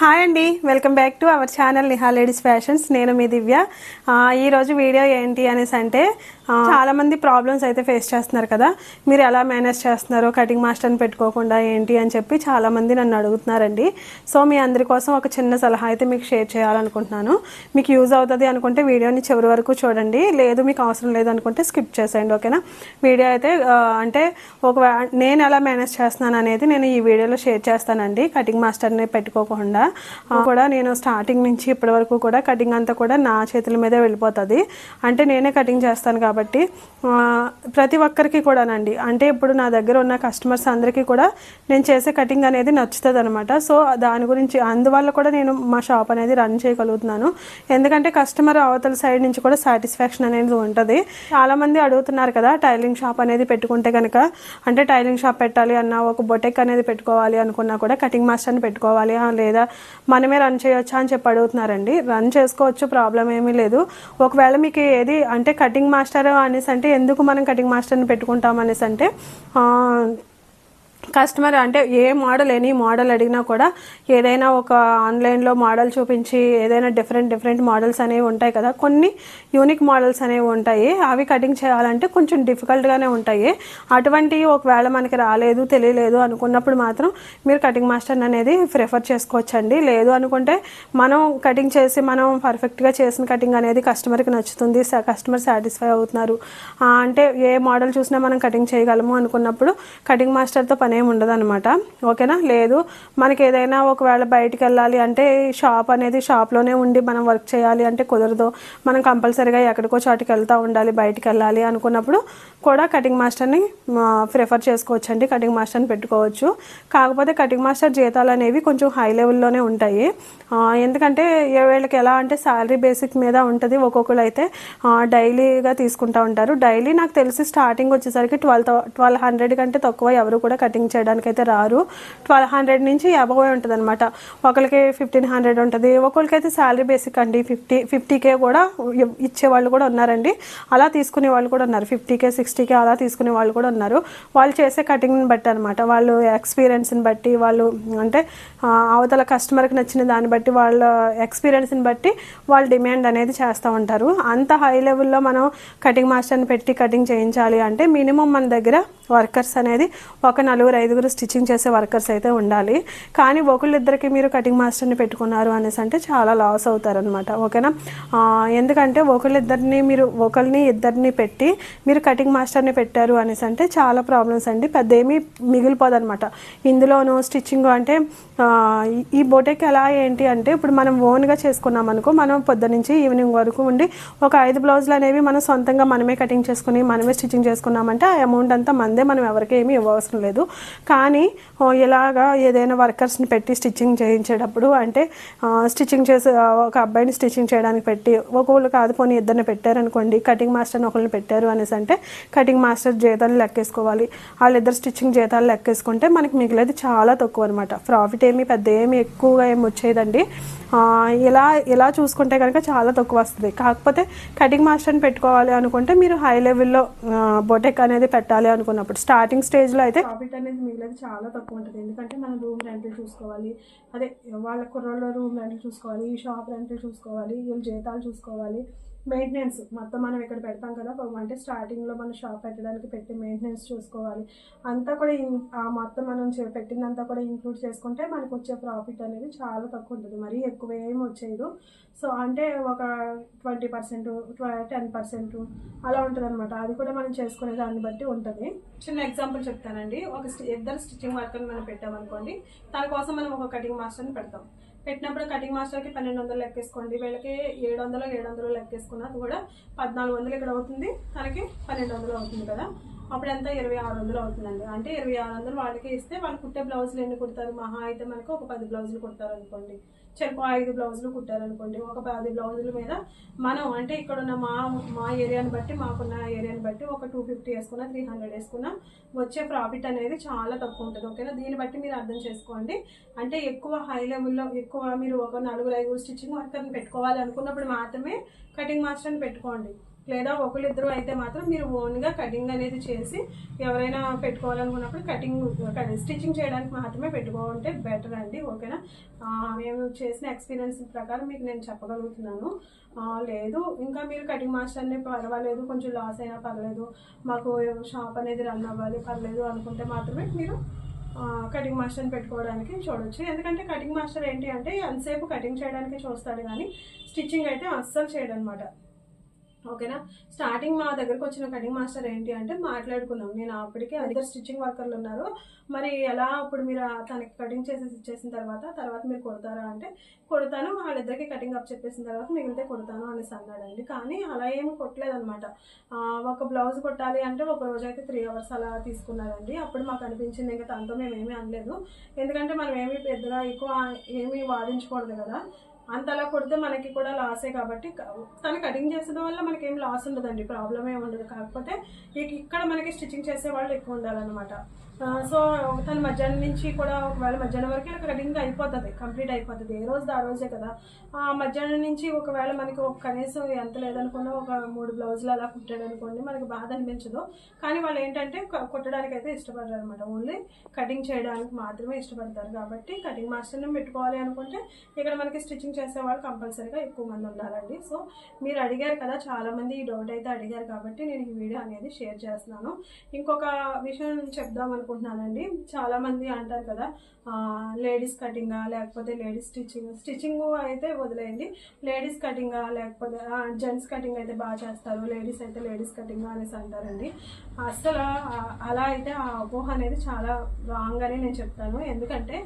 Hi అండి welcome back to our channel Niha ladies fashions నేను మీ దివ్య. ఈరోజు వీడియో ఏంటి అనేసి అంటే చాలామంది ప్రాబ్లమ్స్ అయితే ఫేస్ చేస్తున్నారు కదా. మీరు ఎలా మేనేజ్ చేస్తున్నారో? కటింగ్ మాస్టర్ని పెట్టుకోకుండా ఏంటి అని చెప్పి చాలామంది నన్ను అడుగుతున్నారండి. సో మీ అందరి కోసం ఒక చిన్న సలహా అయితే మీకు షేర్ చేయాలనుకుంటున్నాను. మీకు యూజ్ అవుతుంది అనుకుంటే వీడియోని చివరి వరకు చూడండి. లేదు మీకు అవసరం లేదు అనుకుంటే స్కిప్ చేసేయండి ఓకేనా వీడియో అయితే అంటే ఒక నేను ఎలా మేనేజ్ చేస్తున్నాను అనేది నేను ఈ వీడియోలో షేర్ చేస్తానండి. కటింగ్ మాస్టర్ని పెట్టుకోకుండా. కూడా నేను స్టార్టింగ్ నుంచి ఇప్పటి వరకు కూడా కటింగ్ అంతా కూడా నా చేతుల మీదే వెళ్ళిపోతుంది. అంటే నేనే కటింగ్ చేస్తాను కాబట్టి ప్రతి ఒక్కరికి కూడానండి. అంటే ఇప్పుడు నా దగ్గర ఉన్న కస్టమర్స్ అందరికీ కూడా నేను చేసే కటింగ్ అనేది నచ్చుతుంది అనమాట సో దాని గురించి అందువల్ల కూడా నేను మా షాప్ అనేది రన్ చేయగలుగుతున్నాను. ఎందుకంటే కస్టమర్ అవతల సైడ్ నుంచి కూడా సాటిస్ఫాక్షన్ అనేది ఉంటుంది. చాలా మంది అడుగుతున్నారు కదా టైలింగ్ షాప్ అనేది పెట్టుకుంటే కనుక అంటే టైలింగ్ షాప్ పెట్టాలి అన్న ఒక బొటెక్ అనేది పెట్టుకోవాలి అనుకున్నా కూడా కటింగ్ మాస్టర్ని పెట్టుకోవాలి లేదా మనమే రన్ చేయొచ్చా అని చెప్పి అడుగుతున్నారండి. రన్ చేసుకోవచ్చు ప్రాబ్లం ఏమీ లేదు. ఒకవేళ మీకు ఏది అంటే కటింగ్ మాస్టర్ అనేసి అంటే ఎందుకు మనం కటింగ్ మాస్టర్ని పెట్టుకుంటాం అనేసి అంటే కస్టమర్ అంటే ఏ మోడల్ ఎనీ మోడల్ అడిగినా కూడా ఏదైనా ఒక ఆన్లైన్లో మోడల్ చూపించి ఏదైనా డిఫరెంట్ డిఫరెంట్ మోడల్స్ అనేవి ఉంటాయి కదా. కొన్ని యూనిక్ మోడల్స్ అనేవి ఉంటాయి. అవి కటింగ్ చేయాలంటే కొంచెం డిఫికల్ట్గానే ఉంటాయి. అటువంటివి ఒకవేళ మనకి రాలేదు తెలియలేదు అనుకున్నప్పుడు మాత్రం మీరు కటింగ్ మాస్టర్ అనేది ప్రిఫర్ చేసుకోవచ్చండి. లేదు అనుకుంటే మనం కటింగ్ చేసి మనం పర్ఫెక్ట్గా చేసిన కటింగ్ అనేది కస్టమర్కి నచ్చుతుంది కస్టమర్ సాటిస్ఫై అవుతున్నారు. అంటే ఏ మోడల్ చూసినా మనం కటింగ్ చేయగలము అనుకున్నప్పుడు కటింగ్ మాస్టర్తో పని ఏమి ఉండదు అనమాట ఓకేనా? లేదు. మనకి ఏదైనా ఒకవేళ బయటికి వెళ్ళాలి అంటే షాప్ అనేది షాప్లోనే ఉండి మనం వర్క్ చేయాలి అంటే కుదరదు. మనం కంపల్సరీగా ఎక్కడికో చోటికి వెళ్తూ ఉండాలి బయటికి వెళ్ళాలి అనుకున్నప్పుడు కూడా కటింగ్ మాస్టర్ని ప్రిఫర్ చేసుకోవచ్చు అండి కటింగ్ మాస్టర్ని పెట్టుకోవచ్చు. కాకపోతే కటింగ్ మాస్టర్ జీతాలు అనేవి కొంచెం హై లెవెల్లోనే ఉంటాయి. ఎందుకంటే ఏ వీళ్ళకి ఎలా అంటే శాలరీ బేసిక్ మీద ఉంటుంది ఒక్కొక్కరు అయితే డైలీగా తీసుకుంటూ ఉంటారు. డైలీ నాకు తెలిసి స్టార్టింగ్ వచ్చేసరికి ట్వెల్వ్ ట్వెల్వ్ హండ్రెడ్ కంటే తక్కువ ఎవరు కూడా కటింగ్ చేయడానికి అయితే రారు. ట్వెల్వ్ హండ్రెడ్ నుంచి అబవ్ ఉంటుంది అనమాట ఒకరికి ఫిఫ్టీన్ హండ్రెడ్ ఉంటుంది ఒక్కొక్కరికైతే శాలరీ బేసిక్ అండి. ఫిఫ్టీ ఫిఫ్టీకే కూడా ఇచ్చే వాళ్ళు కూడా ఉన్నారండి. అలా తీసుకునే వాళ్ళు కూడా ఉన్నారు. ఫిఫ్టీకే సిక్స్టీకే అలా తీసుకునే వాళ్ళు కూడా ఉన్నారు. వాళ్ళు చేసే కటింగ్ని బట్టి అనమాట వాళ్ళు ఎక్స్పీరియన్స్ని బట్టి వాళ్ళు అంటే అవతల కస్టమర్కి నచ్చిన దాన్ని బట్టి వాళ్ళ ఎక్స్పీరియన్స్ని బట్టి వాళ్ళు డిమాండ్ అనేది చేస్తూ ఉంటారు. అంత హై లెవెల్లో మనం కటింగ్ మాస్టర్ని పెట్టి కటింగ్ చేయించాలి అంటే మినిమం మన దగ్గర వర్కర్స్ అనేది ఒక నలుగురు ఐదుగురు స్టిచ్చింగ్ చేసే వర్కర్స్ అయితే ఉండాలి. కానీ ఒకళ్ళిద్దరికి మీరు కటింగ్ మాస్టర్ని పెట్టుకున్నారు అనేసి అంటే చాలా లాస్ అవుతారనమాట ఓకేనా? ఎందుకంటే ఒకళ్ళిద్దరిని మీరు ఒకరిని ఇద్దరిని పెట్టి మీరు కటింగ్ మాస్టర్ని పెట్టారు అనేసి అంటే చాలా ప్రాబ్లమ్స్ అండి. పెద్ద ఏమీ మిగిలిపోదనమాట ఇందులోనూ స్టిచ్చింగ్ అంటే ఈ- ఈ బొటెక్ ఎలా ఏంటి అంటే ఇప్పుడు మనం ఓన్గా చేసుకున్నాం అనుకో మనం పొద్దు నుంచి ఈవినింగ్ వరకు ఉండి ఒక ఐదు బ్లౌజులు అనేవి మనం సొంతంగా మనమే కటింగ్ చేసుకుని మనమే స్టిచ్చింగ్ చేసుకున్నామంటే ఆ అమౌంట్ అంతా మందే మనం ఎవరికి ఏమీ ఇవ్వవసరం లేదు. కానీ ఇలాగా ఏదైనా వర్కర్స్ని పెట్టి స్టిచ్చింగ్ చేయించేటప్పుడు అంటే స్టిచ్చింగ్ చేసే ఒక అబ్బాయిని స్టిచ్చింగ్ చేయడానికి పెట్టి ఒకళ్ళు కాదు పోనీ ఇద్దరిని పెట్టారనుకోండి కటింగ్ మాస్టర్ని ఒకరిని పెట్టారు అనేసి అంటే కటింగ్ మాస్టర్ జీతాలు లెక్కేసుకోవాలి. వాళ్ళిద్దరు స్టిచ్చింగ్ జీతాలు లెక్కేసుకుంటే మనకి మిగిలేదు చాలా తక్కువ అనమాట ప్రాఫిట్ ఏమి పెద్ద ఏమి ఎక్కువగా ఏమి వచ్చేదండి. ఆ, ఇలా ఇలా చూసుకుంటే కనుక చాలా తక్కువ వస్తుంది. కాకపోతే కటింగ్ మాస్టర్ని పెట్టుకోవాలి అనుకుంటే మీరు హై లెవెల్లో బొటెక్ అనేది పెట్టాలి అనుకున్నప్పుడు స్టార్టింగ్ స్టేజ్లో అయితే ప్రాఫిట్ అనేది మిగిలేదు చాలా తక్కువ ఉంటుంది. ఎందుకంటే మనం రూమ్ రెంట్లు చూసుకోవాలి. అదే వాళ్ళ కుర్రోళ్ళ రూమ్ రెంట్లు చూసుకోవాలి ఈ షాప్ రెంట్లు చూసుకోవాలి వీళ్ళ జీతాలు చూసుకోవాలి. మెయింటెనెన్స్ మొత్తం మనం ఇక్కడ పెడతాం కదా అంటే స్టార్టింగ్లో మనం షాప్ పెట్టడానికి పెట్టి మెయింటెనెన్స్ చూసుకోవాలి. అంతా కూడా ఇన్- ఆ మొత్తం మనం చే- పెట్టిందంతా కూడా ఇంక్లూడ్ చేసుకుంటే మనకు వచ్చే ప్రాఫిట్ అనేది చాలా తక్కువ ఉంటుంది. మరీ ఎక్కువ ఏమి వచ్చేయదు. సో అంటే ఒక ట్వంటీ పర్సెంట్ టెన్ పర్సెంట్ అలా ఉంటుంది అనమాట అది కూడా మనం చేసుకునే దాన్ని బట్టి ఉంటుంది. చిన్న ఎగ్జాంపుల్ చెప్తానండి. ఒక ఇద్దరు స్టిచ్చింగ్ వర్కర్ని మనం పెట్టామనుకోండి దానికోసం మనం ఒక కటింగ్ మాస్టర్ని పెడతాం. పెట్టినప్పుడు కటింగ్ మాస్టర్కి పన్నెండు వందలు లెక్కేసుకోండి. వీళ్ళకి ఏడు వందలు ఏడు వందలు లెక్కేసుకున్నా అది కూడా పద్నాలుగు వందలు ఇక్కడ అవుతుంది. తనకి పన్నెండు వందలు అవుతుంది కదా. అప్పుడు ఎంత ఇరవై ఆరు వందలు అవుతుందండి. అంటే ఇరవై ఆరు వందలు వాళ్ళకి ఇస్తే వాళ్ళు కుట్టే బ్లౌజులు ఎన్ని కుడతారు? మహా అయితే మనకు ఒక పది బ్లౌజులు కుడతారు అనుకోండి చెప్పు ఐదు బ్లౌజులు కుట్టారనుకోండి ఒక పది బ్లౌజుల మీద మనం అంటే ఇక్కడ ఉన్న మా మా ఏరియాని బట్టి మాకున్న ఏరియాని బట్టి ఒక టూ ఫిఫ్టీ వేసుకున్నా త్రీ హండ్రెడ్ వేసుకున్నా వచ్చే ప్రాఫిట్ అనేది చాలా తక్కువ ఉంటుంది ఓకేనా? దీన్ని బట్టి మీరు అర్థం చేసుకోండి. అంటే ఎక్కువ హై లెవెల్లో ఎక్కువ మీరు ఒక నలుగురు ఐదుగురు స్టిచ్చింగ్ వర్కర్ని పెట్టుకోవాలి అనుకున్నప్పుడు మాత్రమే కటింగ్ మాస్టర్ని పెట్టుకోండి. లేదా ఒకళ్ళిద్దరు అయితే మాత్రం మీరు ఓన్గా కటింగ్ అనేది చేసి ఎవరైనా పెట్టుకోవాలనుకున్నప్పుడు కటింగ్ స్టిచ్చింగ్ చేయడానికి మాత్రమే పెట్టుకోవాలంటే బెటర్ అండి ఓకేనా? మేము చేసిన ఎక్స్పీరియన్స్ ప్రకారం మీకు నేను చెప్పగలుగుతున్నాను. లేదు ఇంకా మీరు కటింగ్ మాస్టర్ని పర్వాలేదు కొంచెం లాస్ అయినా పర్లేదు మాకు షాప్ అనేది రన్ అవ్వాలి పర్లేదు అనుకుంటే మాత్రమే మీరు కటింగ్ మాస్టర్ని పెట్టుకోవడానికి చూడొచ్చు. ఎందుకంటే కటింగ్ మాస్టర్ ఏంటి అంటే ఎంతసేపు కటింగ్ చేయడానికి చూస్తాడు కానీ స్టిచ్చింగ్ అయితే అస్సలు చేయడనమాట. ఓకేనా? స్టార్టింగ్ మా దగ్గరకు వచ్చిన కటింగ్ మాస్టర్ ఏంటి అంటే మాట్లాడుకున్నాం. నేను అప్పటికే ఇద్దరు స్టిచ్చింగ్ వర్కర్లు ఉన్నారు. మరి ఎలా అప్పుడు మీరు తనకి కటింగ్ చేసేసి ఇచ్చేసిన తర్వాత తర్వాత మీరు కొడతారా అంటే కొడతాను వాళ్ళిద్దరికి కటింగ్ అప్ చెప్పేసిన తర్వాత మిగిలితే కొడతాను అనేసి అన్నాడండి. కానీ అలా ఏమి కొట్టలేదనమాట ఒక బ్లౌజ్ కొట్టాలి అంటే ఒక రోజు అయితే త్రీ అవర్స్ అలా తీసుకున్నారండి అప్పుడు మాకు అనిపించింది ఇంకా తనతో మేము ఏమీ అనలేదు. ఎందుకంటే మనం ఏమీ పెద్దగా ఎక్కువ ఏమీ వాదించకూడదు కదా. అంతలా కొడితే మనకి కూడా లాసే కాబట్టి తను కటింగ్ చేసడం వల్ల మనకి ఏం లాస్ ఉండదండి. ప్రాబ్లం ఏమి ఉండదు. కాకపోతే ఇక ఇక్కడ మనకి స్టిచ్చింగ్ చేసే వాళ్ళు ఎక్కువ ఉండాలన్నమాట. సో తను మధ్యాహ్నం నుంచి కూడా ఒకవేళ మధ్యాహ్నం వరకు కటింగ్ అయిపోతుంది కంప్లీట్ అయిపోతుంది ఏ రోజు ఆ రోజే కదా. ఆ మధ్యాహ్నం నుంచి ఒకవేళ మనకి ఒక కనీసం ఎంత లేదనుకున్నా ఒక మూడు బ్లౌజులు అలా కుట్టాడు అనుకోండి మనకి బాధ అనిపించదు. కానీ వాళ్ళు ఏంటంటే కుట్టడానికి అయితే ఇష్టపడరు అనమాట ఓన్లీ కటింగ్ చేయడానికి మాత్రమే ఇష్టపడతారు కాబట్టి కటింగ్ మాస్టర్ని పెట్టుకోవాలి అనుకుంటే ఇక్కడ మనకి స్టిచ్చింగ్ చేసేవాళ్ళు కంపల్సరీగా ఎక్కువ మంది ఉండాలండి. సో మీరు అడిగారు కదా చాలా మంది ఈ డౌట్ అయితే అడిగారు కాబట్టి నేను ఈ వీడియో అనేది షేర్ చేస్తున్నాను. ఇంకొక విషయం చెప్దాం అనుకుంటున్నానండి. చాలా మంది అంటారు కదా లేడీస్ కటింగా లేకపోతే లేడీస్ స్టిచ్చింగ్ స్టిచ్చింగ్ అయితే వదిలేయండి. లేడీస్ కటింగా లేకపోతే జెంట్స్ కటింగ్ అయితే బాగా చేస్తారు. లేడీస్ అయితే లేడీస్ కటింగ్ అనేసి అంటారండి. అస్సలు అలా అయితే ఆ అపోహ అనేది చాలా రాంగ్ అని నేను చెప్తాను. ఎందుకంటే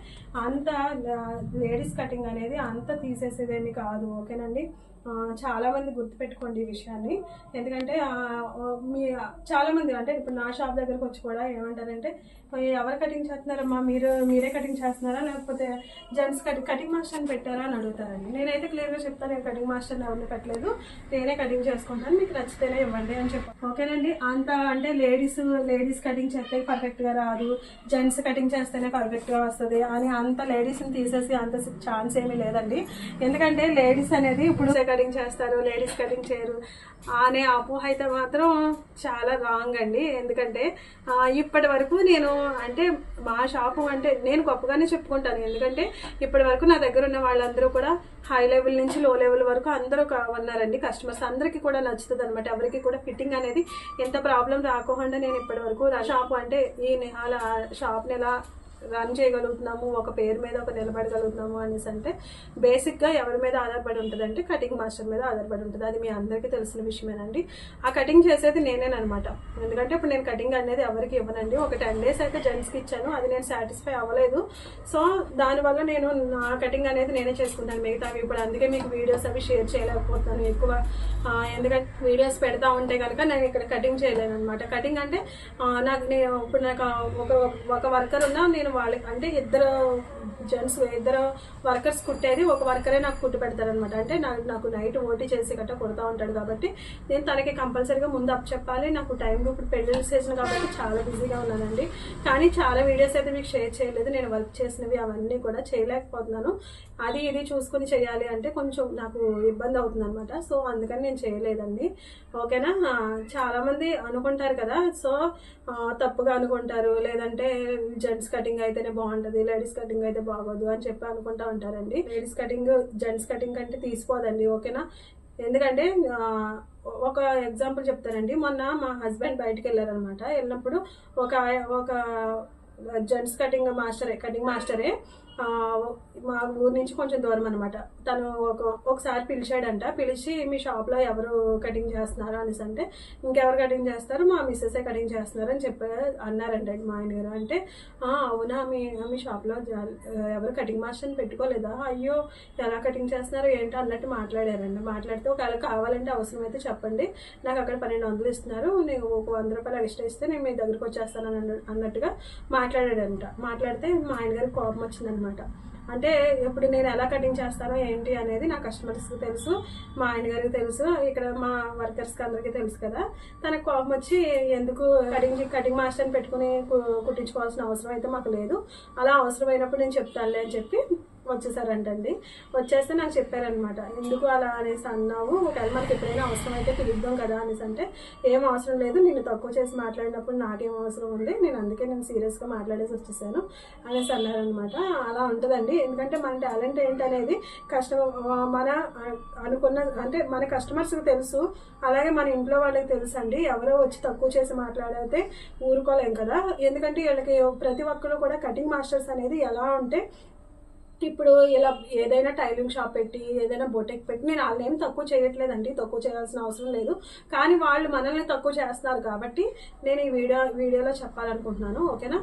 అంత లేడీస్ కటింగ్ అనేది అంత తీసేసేదేమి కాదు. ఓకేనండి? చాలామంది చాలా మంది గుర్తుపెట్టుకోండి ఈ విషయాన్ని. ఎందుకంటే మీ చాలా మంది అంటే ఇప్పుడు నా షాప్ దగ్గరకు వచ్చి కూడా ఏమంటారంటే ఎవరు కటింగ్ చేస్తున్నారమ్మా? మీరు మీరే కటింగ్ చేస్తున్నారా? లేకపోతే జెంట్స్ కటింగ్ కటింగ్ మాస్టర్ని పెట్టారా? అని అడుగుతారండి. నేనైతే క్లియర్గా చెప్తాను నేను కటింగ్ మాస్టర్ని ఎవరిని పెట్టలేదు. నేనే కటింగ్ చేసుకుంటాను మీకు నచ్చితేనే ఇవ్వండి అని చెప్పాను ఓకేనండి. అంత అంటే లేడీస్ లేడీస్ కటింగ్ చేస్తే పర్ఫెక్ట్గా రాదు. జెంట్స్ కటింగ్ చేస్తేనే పర్ఫెక్ట్గా వస్తుంది అని అంత లేడీస్ని తీసేసి అంత ఛాన్స్ ఏమీ లేదండి. ఎందుకంటే లేడీస్ అనేది ఇప్పుడు కటింగ్ చేస్తారు లేడీస్ కటింగ్ చేయరు అనే అపోహ అయితే మాత్రం చాలా రాంగ్ అండి. ఎందుకంటే ఇప్పటి వరకు నేను అంటే మా షాపు అంటే నేను గొప్పగానే చెప్పుకుంటాను. ఎందుకంటే ఇప్పటి వరకు నా దగ్గర ఉన్న వాళ్ళందరూ కూడా హై లెవెల్ నుంచి లో లెవెల్ వరకు అందరూ ఉన్నారండి. కస్టమర్స్ అందరికీ కూడా నచ్చుతుంది అనమాట ఎవరికి కూడా ఫిట్టింగ్ అనేది ఎంత ప్రాబ్లం రాకుండా నేను ఇప్పటి వరకు షాపు అంటే ఈ నిహాల షాప్ని ఎలా రన్ చేయగలుగుతున్నాము ఒక పేరు మీద ఒక నిలబడగలుగుతున్నాము అనేసి అంటే బేసిక్గా ఎవరి మీద ఆధారపడి ఉంటుంది అంటే కటింగ్ మాస్టర్ మీద ఆధారపడి ఉంటుంది. అది మీ అందరికీ తెలిసిన విషయమేనండి. ఆ కటింగ్ చేసేది నేనేనమాట ఎందుకంటే ఇప్పుడు నేను కటింగ్ అనేది ఎవరికి ఇవ్వనండి. ఒక టెన్ డేస్ అయితే జెంట్స్కి ఇచ్చాను. అది నేను సాటిస్ఫై అవ్వలేదు. సో దానివల్ల నేను నా కటింగ్ అనేది నేనే చేసుకుంటాను. మిగతావి ఇప్పుడు అందుకే మీకు వీడియోస్ అవి షేర్ చేయలేకపోతున్నాను ఎక్కువ. ఎందుకంటే వీడియోస్ పెడతా ఉంటే కనుక నేను ఇక్కడ కటింగ్ చేయలేను అనమాట కటింగ్ అంటే నాకు నేను ఇప్పుడు నాకు ఒక ఒక వర్కర్ ఉన్నా నేను వాళ్ళకి అంటే ఇద్దరు జెంట్స్ ఇద్దరు వర్కర్స్ కుట్టేది ఒక వర్కరే నాకు కుట్టి పెడతారనమాట అంటే నాకు నాకు నైట్ ఓటీ చేసి గట్ట కుడతా ఉంటాడు కాబట్టి నేను తనకి కంపల్సరీగా ముందు అప్ చెప్పాలి. నాకు టైం ఇప్పుడు పెళ్ళి సీజన్ కాబట్టి చాలా బిజీగా ఉన్నానండి. కానీ చాలా వీడియోస్ అయితే మీకు షేర్ చేయలేదు. నేను వర్క్ చేసినవి అవన్నీ కూడా చేయలేకపోతున్నాను. అది ఇది చూసుకుని చేయాలి అంటే కొంచెం నాకు ఇబ్బంది అవుతుంది అనమాట సో అందుకని నేను చేయలేదండి. ఓకేనా? చాలామంది అనుకుంటారు కదా. సో తప్పుగా అనుకుంటారు. లేదంటే జెంట్స్ కటింగ్ అయితేనే బాగుంటుంది లేడీస్ కటింగ్ అయితే బాగోదు అని చెప్పి అనుకుంటా ఉంటారండి. లేడీస్ కటింగ్ జెంట్స్ కటింగ్ కంటే తీసుకోదండి ఓకేనా? ఎందుకంటే ఒక ఎగ్జాంపుల్ చెప్తానండి. మొన్న మా హస్బెండ్ బయటకు వెళ్ళారనమాట. వెళ్ళినప్పుడు ఒక ఒక జెంట్స్ కటింగ్ మాస్టరే కటింగ్ మాస్టరే మా ఊరు నుంచి కొంచెం దూరం అనమాట తను ఒక ఒకసారి పిలిచాడంట. పిలిచి మీ షాప్లో ఎవరు కటింగ్ చేస్తున్నారు అనేసి అంటే ఇంకెవరు కటింగ్ చేస్తారు? మా మిస్సెసే కటింగ్ చేస్తున్నారు అని చెప్పి అన్నారంట మా ఆయన గారు. అంటే అవునా మీ మీ షాప్లో ఎవరు కటింగ్ మాస్టర్ని పెట్టుకోలేదా? అయ్యో ఎలా కటింగ్ చేస్తున్నారు? ఏంటో అన్నట్టు మాట్లాడారండి మాట్లాడితే ఒకవేళ కావాలంటే అవసరం అయితే చెప్పండి. నాకు అక్కడ పన్నెండు వందలు ఇస్తున్నారు. నేను ఒక వంద రూపాయలు ఎక్స్ట్రా ఇస్తే నేను మీ దగ్గరికి వచ్చేస్తాను అన్న- అన్నట్టుగా మాట్లాడాడంట. మాట్లాడితే మా ఆయన గారికి కోపం వచ్చిందనమాట అంటే ఇప్పుడు నేను ఎలా కటింగ్ చేస్తానో ఏంటి అనేది నా కస్టమర్స్కి తెలుసు మా ఆయన గారికి తెలుసు ఇక్కడ మా వర్కర్స్కి అందరికీ తెలుసు కదా. తనకు కోపం వచ్చి ఎందుకు కటింగ్ కటింగ్ మాస్టర్ని పెట్టుకుని కు- కుట్టించుకోవాల్సిన అవసరం అయితే మాకు లేదు. అలా అవసరమైనప్పుడు నేను చెప్తానులే అని చెప్పి వచ్చేసారంటండి. వచ్చేస్తే నాకు చెప్పారనమాట ఎందుకు అలా అనేసి అన్నావు? ఒకవేళ మనకి ఎప్పుడైనా అవసరం అయితే పిలుద్దాం కదా అనేసి. అంటే ఏం అవసరం లేదు. నిన్ను తక్కువ చేసి మాట్లాడినప్పుడు నాకేం అవసరం ఉంది. నేను అందుకే నేను సీరియస్గా మాట్లాడేసి వచ్చేసాను అనేసి అన్నారనమాట అలా ఉంటుందండి. ఎందుకంటే మన టాలెంట్ ఏంటనేది కస్టమర్ మన అనుకున్న అంటే మన కస్టమర్స్కి తెలుసు. అలాగే మన ఇంట్లో వాళ్ళకి తెలుసు అండి ఎవరో వచ్చి తక్కువ చేసి మాట్లాడితే ఊరుకోలేం కదా. ఎందుకంటే వీళ్ళకి ప్రతి ఒక్కరు కూడా కటింగ్ మాస్టర్స్ అనేది ఎలా ఉంటే ఇప్పుడు ఇలా ఏదైనా టైలింగ్ షాప్ పెట్టి ఏదైనా బొటెక్ పెట్టి నేను వాళ్ళని ఏం తక్కువ చేయట్లేదండి తక్కువ చేయాల్సిన అవసరం లేదు. కానీ వాళ్ళు మనల్ని తక్కువ చేస్తున్నారు కాబట్టి నేను ఈ వీడియో వీడియోలో చెప్పాలనుకుంటున్నాను ఓకేనా?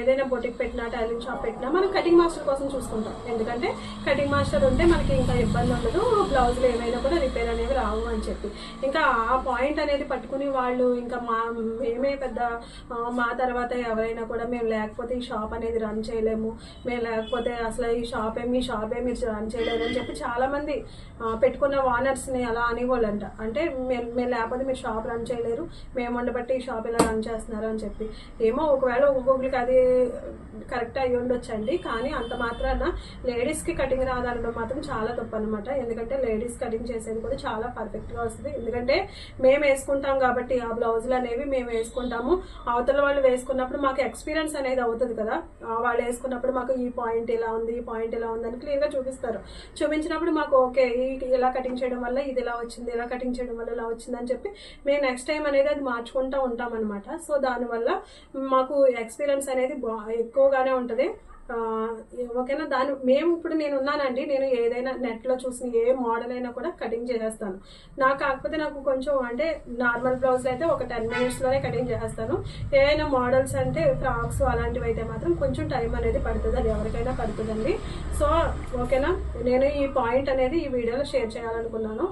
ఏదైనా బొటెక్ పెట్టినా టైలింగ్ షాప్ పెట్టినా మనం కటింగ్ మాస్టర్ కోసం చూసుకుంటాం. ఎందుకంటే కటింగ్ మాస్టర్ ఉంటే మనకి ఇంకా ఇబ్బంది ఉండదు బ్లౌజులు ఏమైనా కూడా రిపేర్ అనేవి రావు అని చెప్పి. ఇంకా ఆ పాయింట్ అనేది పట్టుకుని వాళ్ళు ఇంకా మా మేమే పెద్ద మా తర్వాత ఎవరైనా కూడా మేము లేకపోతే ఈ షాప్ అనేది రన్ చేయలేము. మేము లేకపోతే అసలు ఈ షాపే మీ షాపే మీరు రన్ చేయలేరు అని చెప్పి చాలా మంది పెట్టుకున్న ఓనర్స్ని అలా అనేవాళ్ళంట. అంటే మేము మేము లేకపోతే మీరు షాప్ రన్ చేయలేరు మేము ఉండబట్టి ఈ షాప్ ఇలా రన్ చేస్తున్నారు అని చెప్పి. ఏమో ఒకవేళ ఒక్కొక్కరికి అది కరెక్ట్ అయ్యి ఉండొచ్చండి కానీ అంత మాత్రాన లేడీస్కి కటింగ్ రాదనడం మాత్రం చాలా తప్పు అనమాట ఎందుకంటే లేడీస్ కటింగ్ చేసేది కూడా చాలా పర్ఫెక్ట్గా వస్తుంది. ఎందుకంటే మేము వేసుకుంటాం కాబట్టి ఆ బ్లౌజులు అనేవి మేము వేసుకుంటాము. అవతల వాళ్ళు వేసుకున్నప్పుడు మాకు ఎక్స్పీరియన్స్ అనేది అవుతుంది కదా. వాళ్ళు వేసుకున్నప్పుడు మాకు ఈ పాయింట్ ఇలా ఉంది ఈ పాయింట్ ఇలా ఉందని క్లియర్గా చూపిస్తారు. చూపించినప్పుడు మాకు ఓకే ఈ ఇలా కటింగ్ చేయడం వల్ల ఇది ఇలా వచ్చింది ఇలా కటింగ్ చేయడం వల్ల ఇలా వచ్చింది అని చెప్పి మేము నెక్స్ట్ టైం అనేది అది మార్చుకుంటూ ఉంటాం సో దానివల్ల మాకు ఎక్స్పీరియన్స్ అనేది బా ఎక్కువగానే ఉంటుంది. ఓకేనా? దాని మేము ఇప్పుడు నేను ఉన్నానండి. నేను ఏదైనా నెట్లో చూసిన ఏ మోడల్ అయినా కూడా కటింగ్ చేసేస్తాను. నాకు కాకపోతే నాకు కొంచెం అంటే నార్మల్ బ్లౌజ్ అయితే ఒక టెన్ మినిట్స్లోనే కటింగ్ చేసేస్తాను. ఏదైనా మోడల్స్ అంటే ఫ్రాక్స్ అలాంటివి అయితే మాత్రం కొంచెం టైం అనేది పడుతుంది. అది ఎవరికైనా పడుతుందండి. సో ఓకేనా? నేను ఈ పాయింట్ అనేది ఈ వీడియోలో షేర్ చేయాలనుకున్నాను.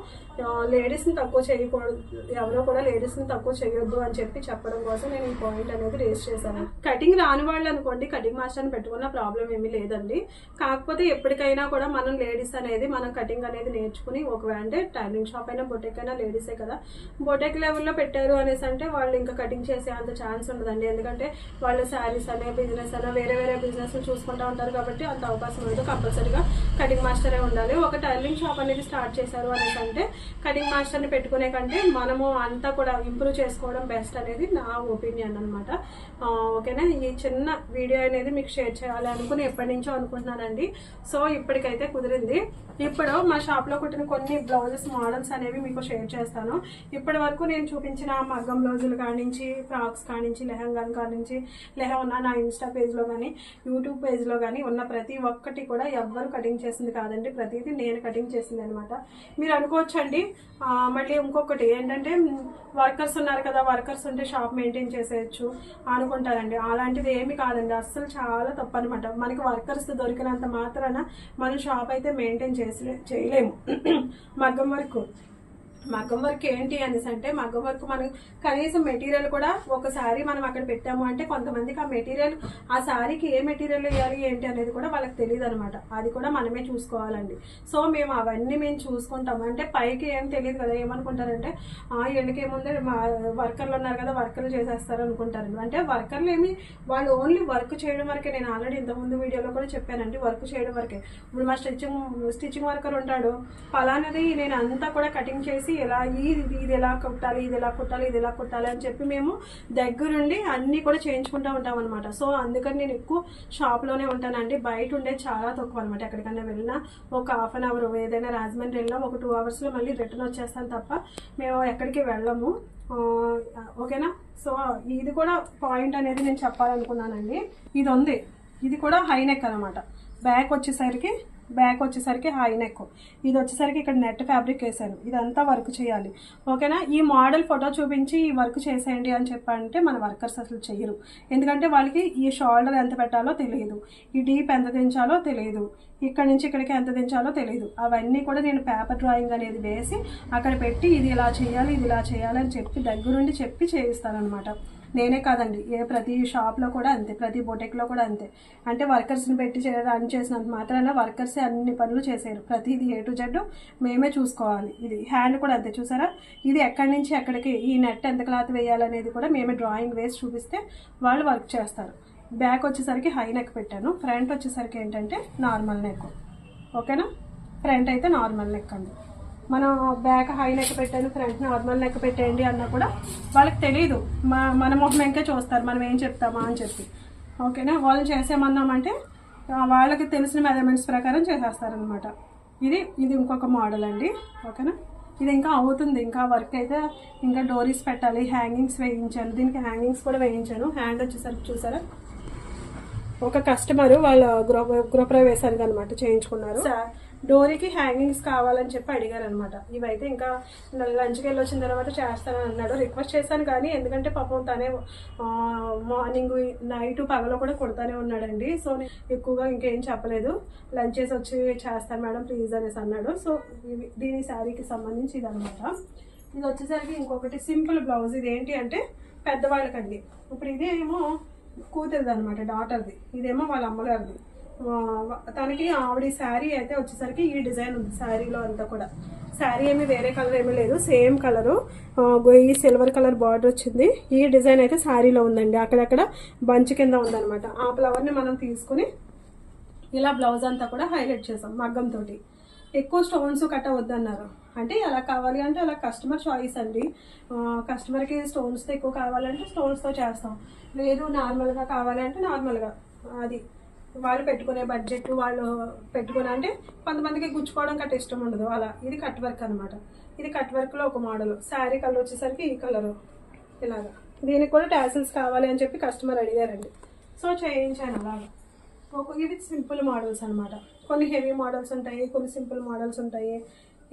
లేడీస్ని తక్కువ చేయకూడదు. ఎవరో కూడా లేడీస్ని తక్కువ చేయొద్దు అని చెప్పి చెప్పడం కోసం నేను ఈ పాయింట్ అనేది రేస్ చేశాను. కటింగ్ రాని వాళ్ళు అనుకోండి కటింగ్ మాస్టర్ని పెట్టుకున్న ప్రాబ్లం ఏమీ లేదండి. కాకపోతే ఎప్పటికైనా కూడా మనం లేడీస్ అనేది మనం కటింగ్ అనేది నేర్చుకుని ఒకవేళ అంటే టైలింగ్ షాప్ అయినా బొటెక్ అయినా లేడీసే కదా. బొటెక్ లెవెల్లో పెట్టారు అనేసి అంటే వాళ్ళు ఇంకా కటింగ్ చేసే అంత ఛాన్స్ ఉండదండి. ఎందుకంటే వాళ్ళు శారీస్ అనే బిజినెస్ అనే వేరే వేరే బిజినెస్ చూసుకుంటూ ఉంటారు కాబట్టి అంత అవకాశం ఉండదు. కంపల్సరీగా కటింగ్ మాస్టరే ఉండాలి. ఒక టైలింగ్ షాప్ అనేది స్టార్ట్ చేశారు అనేసి అంటే కటింగ్ మాస్టర్ని పెట్టుకునే కంటే మనము అంతా కూడా ఇంప్రూవ్ చేసుకోవడం బెస్ట్ అనేది నా ఒపీనియన్ అనమాట ఓకేనా? ఈ చిన్న వీడియో అనేది మీకు షేర్ చేయాలి అనుకుని ఎప్పటి నుంచో అనుకుంటున్నానండి. సో ఇప్పటికైతే కుదిరింది. ఇప్పుడు మా షాప్లో కుట్టిన కొన్ని బ్లౌజెస్ మోడల్స్ అనేవి మీకు షేర్ చేస్తాను. ఇప్పటి వరకు నేను చూపించిన మగ్గం బ్లౌజులు కానించి ఫ్రాక్స్ కానించి లెహంగాన్ కానించి లెహంగా నా ఇన్స్టా పేజ్లో కానీ యూట్యూబ్ పేజ్లో కానీ ఉన్న ప్రతి ఒక్కటి కూడా ఎవ్వరు కటింగ్ చేసింది కాదండి. ప్రతిదీ నేను కటింగ్ చేసింది అనమాట మీరు అనుకోవచ్చండి. మళ్ళీ ఇంకొకటి ఏంటంటే వర్కర్స్ ఉన్నారు కదా వర్కర్స్ ఉంటే షాప్ మెయింటైన్ చేసేయచ్చు అనుకుంటారండి. అలాంటిది ఏమి కాదండి. అస్సలు చాలా తప్పు అనమాట మనకి వర్కర్స్ దొరికినంత మాత్రాన మనం షాప్ అయితే మెయింటైన్ చేసి చేయలేము. మగ్గం వరకు. మగ్గం వర్క్ ఏంటి అనేసి అంటే మగ్గం వర్క్ మనం కనీసం మెటీరియల్ కూడా ఒక శారీ మనం అక్కడ పెట్టాము అంటే కొంతమందికి ఆ మెటీరియల్ ఆ శారీకి ఏ మెటీరియల్ వేయాలి ఏంటి అనేది కూడా వాళ్ళకి తెలియదు అనమాట అది కూడా మనమే చూసుకోవాలండి. సో మేము అవన్నీ మేము చూసుకుంటాము. అంటే పైకి ఏం తెలియదు కదా ఏమనుకుంటారంటే ఆ వీళ్ళకి ఏముంది? మా వర్కర్లు ఉన్నారు కదా వర్కర్లు చేసేస్తారు అనుకుంటారు అంటే వర్కర్లు ఏమి వాళ్ళు ఓన్లీ వర్క్ చేయడం వరకే నేను ఆల్రెడీ ఇంతకుముందు వీడియోలో కూడా చెప్పానండి వర్క్ చేయడం వరకే. ఇప్పుడు మా స్టిచ్చింగ్ స్టిచ్చింగ్ వర్కర్ ఉంటాడు. ఫలానది నేను అంతా కూడా కటింగ్ చేసి ఎలా ఇది ఇది ఎలా కుట్టాలి ఇది ఎలా కుట్టాలి ఇది ఎలా కుట్టాలి అని చెప్పి మేము దగ్గరుండి అన్నీ కూడా చేయించుకుంటూ ఉంటాం అనమాట సో అందుకని నేను ఎక్కువ షాప్లోనే ఉంటానండి. బయట ఉండేది చాలా తక్కువ అనమాట ఎక్కడికైనా వెళ్ళినా ఒక హాఫ్ అన్ అవర్ ఏదైనా రాజమండ్రి వెళ్ళినా ఒక టూ అవర్స్లో మళ్ళీ రిటర్న్ వచ్చేస్తాను తప్ప మేము ఎక్కడికి వెళ్ళము. ఓకేనా? సో ఇది కూడా పాయింట్ అనేది నేను చెప్పాలనుకున్నానండి. ఇది ఉంది. ఇది కూడా హై నెక్ అనమాట బ్యాక్ వచ్చేసరికి బ్యాక్ వచ్చేసరికి హై నెక్. ఇది వచ్చేసరికి ఇక్కడ నెట్ ఫ్యాబ్రిక్ వేసాను ఇదంతా వర్క్ చేయాలి. ఓకేనా? ఈ మోడల్ ఫోటో చూపించి ఈ వర్క్ చేసేయండి అని చెప్పంటే మన వర్కర్స్ అసలు చేయరు ఎందుకంటే వాళ్ళకి ఈ షోల్డర్ ఎంత పెట్టాలో తెలియదు. ఈ డీప్ ఎంత దించాలో తెలియదు. ఇక్కడ నుంచి ఇక్కడికి ఎంత దించాలో తెలియదు. అవన్నీ కూడా నేను పేపర్ డ్రాయింగ్ అనేది వేసి అక్కడ పెట్టి ఇది ఇలా చేయాలి ఇది ఇలా చేయాలి అని చెప్పి దగ్గరుండి చెప్పి చేయిస్తానమాట నేనే కాదండి. ఏ ప్రతి షాప్లో కూడా అంతే ప్రతి బొటెక్లో కూడా అంతే. అంటే వర్కర్స్ని పెట్టి రన్ చేసినంత మాత్రాన వర్కర్స్ అన్ని పనులు చేశారు ప్రతిది ఏ టు జెడ్ మేమే చూసుకోవాలి. ఇది హ్యాండ్ కూడా అంతే చూసారా? ఇది ఎక్కడి నుంచి ఎక్కడికి ఈ నెట్ ఎంత క్లాత్ వేయాలనేది కూడా మేమే డ్రాయింగ్ వేసి చూపిస్తే వాళ్ళు వర్క్ చేస్తారు. బ్యాక్ వచ్చేసరికి హై నెక్ పెట్టాను. ఫ్రంట్ వచ్చేసరికి ఏంటంటే నార్మల్ నెక్ ఓకేనా? ఫ్రంట్ అయితే నార్మల్ నెక్ అండి. మనం బ్యాక్ హై నెక్ పెట్టాను ఫ్రంట్ నార్మల్ నెక్ పెట్టేయండి అన్నా కూడా వాళ్ళకి తెలియదు మా మన మొహం ఇంకే చూస్తారు మనం ఏం చెప్తామా అని చెప్పి. ఓకేనా? వాళ్ళు చేసేమన్నామంటే వాళ్ళకి తెలిసిన మెజర్మెంట్స్ ప్రకారం చేసేస్తారనమాట ఇది ఇది ఇంకొక మోడల్ అండి. ఓకేనా? ఇది ఇంకా అవుతుంది. ఇంకా వర్క్ అయితే ఇంకా డోరీస్ పెట్టాలి హ్యాంగింగ్స్ వేయించాను. దీనికి హ్యాంగింగ్స్ కూడా వేయించాను. హ్యాండ్ వచ్చేసరికి చూసారా? ఒక కస్టమర్ వాళ్ళ గృహ గృహప్రవేశానికి అనమాట చేయించుకున్నారు. డోరీకి హ్యాంగింగ్స్ కావాలని చెప్పి అడిగారు అనమాట ఇవైతే ఇంకా లంచ్కి వెళ్ళి వచ్చిన తర్వాత చేస్తానని అన్నాడు. రిక్వెస్ట్ చేశాను కానీ ఎందుకంటే పాపం తనే మార్నింగ్ నైట్ పగలో కూడా కొడతానే ఉన్నాడండి. సో ఎక్కువగా ఇంకేం చెప్పలేదు. లంచ్ చేసి వచ్చి చేస్తాను మేడం ప్లీజ్ అనేసి అన్నాడు. సో దీని శారీకి సంబంధించి ఇదనమాట ఇది వచ్చేసరికి ఇంకొకటి సింపుల్ బ్లౌజ్. ఇది ఏంటి అంటే పెద్దవాళ్ళకండి. ఇప్పుడు ఇదేమో కూతురిది అనమాట డాటర్ది. ఇదేమో వాళ్ళ అమ్మగారిది. తనకి ఆవిడ శారీ అయితే వచ్చేసరికి ఈ డిజైన్ ఉంది శారీలో అంతా కూడా. శారీ ఏమి వేరే కలర్ ఏమీ లేదు సేమ్ కలరు. ఈ సిల్వర్ కలర్ బార్డర్ వచ్చింది. ఈ డిజైన్ అయితే శారీలో ఉందండి. అక్కడక్కడ బంచ్ కింద ఉందనమాట ఆ ఫ్లవర్ని మనం తీసుకుని ఇలా బ్లౌజ్ అంతా కూడా హైలైట్ చేసాం మగ్గం తోటి. ఎక్కువ స్టోన్స్ కట్ట వద్దన్నారు అంటే ఎలా కావాలి అంటే అలా కస్టమర్ చాయిస్ అండి. కస్టమర్కి స్టోన్స్తో ఎక్కువ కావాలంటే స్టోన్స్తో చేస్తాం. లేదు నార్మల్గా కావాలంటే నార్మల్గా అది వాళ్ళు పెట్టుకునే బడ్జెట్ వాళ్ళు పెట్టుకుని అంటే కొంతమందికి గుచ్చుకోవడం కట్ట ఇష్టం ఉండదు. అలా. ఇది కట్ వర్క్ అనమాట ఇది కట్ వర్క్లో ఒక మోడల్ శారీ కలర్ వచ్చేసరికి ఈ కలరు ఇలాగా. దీనికి కూడా టాసిల్స్ కావాలి అని చెప్పి కస్టమర్ అడిగారండి. సో చేయించాను అలాగా. ఒక ఇవి సింపుల్ మోడల్స్ అనమాట కొన్ని హెవీ మోడల్స్ ఉంటాయి కొన్ని సింపుల్ మోడల్స్ ఉంటాయి.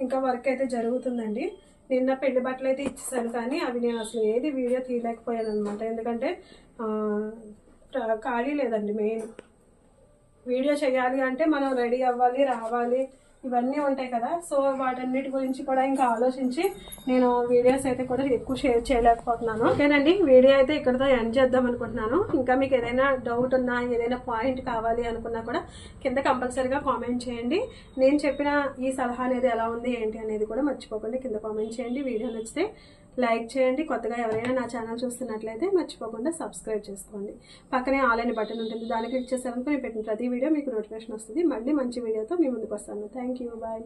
ఇంకా వర్క్ అయితే జరుగుతుందండి. నిన్న పెళ్ళి బట్టలు అయితే ఇచ్చేసాను కానీ అవి నేను అసలు ఏది వీడియో తీయలేకపోయాను అనమాట ఎందుకంటే ఖాళీ లేదండి మెయిన్. వీడియో చేయాలి అంటే మనం రెడీ అవ్వాలి రావాలి ఇవన్నీ ఉంటాయి కదా. సో వాటన్నిటి గురించి కూడా ఇంకా ఆలోచించి నేను వీడియోస్ అయితే కూడా ఎక్కువ షేర్ చేయలేకపోతున్నాను. ఓకేనండి వీడియో అయితే ఇక్కడతో ఎండ్ చేద్దాం అనుకుంటున్నాను. ఇంకా మీకు ఏదైనా డౌట్ ఉన్నా ఏదైనా పాయింట్ కావాలి అనుకున్నా కూడా కింద కంపల్సరీగా కామెంట్ చేయండి. నేను చెప్పిన ఈ సలహా అనేది ఎలా ఉంది ఏంటి అనేది కూడా మర్చిపోకుండా కింద కామెంట్ చేయండి. వీడియో నచ్చితే లైక్ చేయండి. కొత్తగా ఎవరైనా నా ఛానల్ చూస్తున్నట్లయితే మర్చిపోకుండా సబ్స్క్రైబ్ చేసుకోండి. పక్కనే ఆల్ అని బటన్ ఉంటుంది. దాన్ని క్లిక్ చేసారనుకో నేను పెట్టిన ప్రతి వీడియో మీకు నోటిఫికేషన్ వస్తుంది. మళ్ళీ మంచి వీడియోతో మీ ముందుకు వస్తాను. Thank you. బాయ్.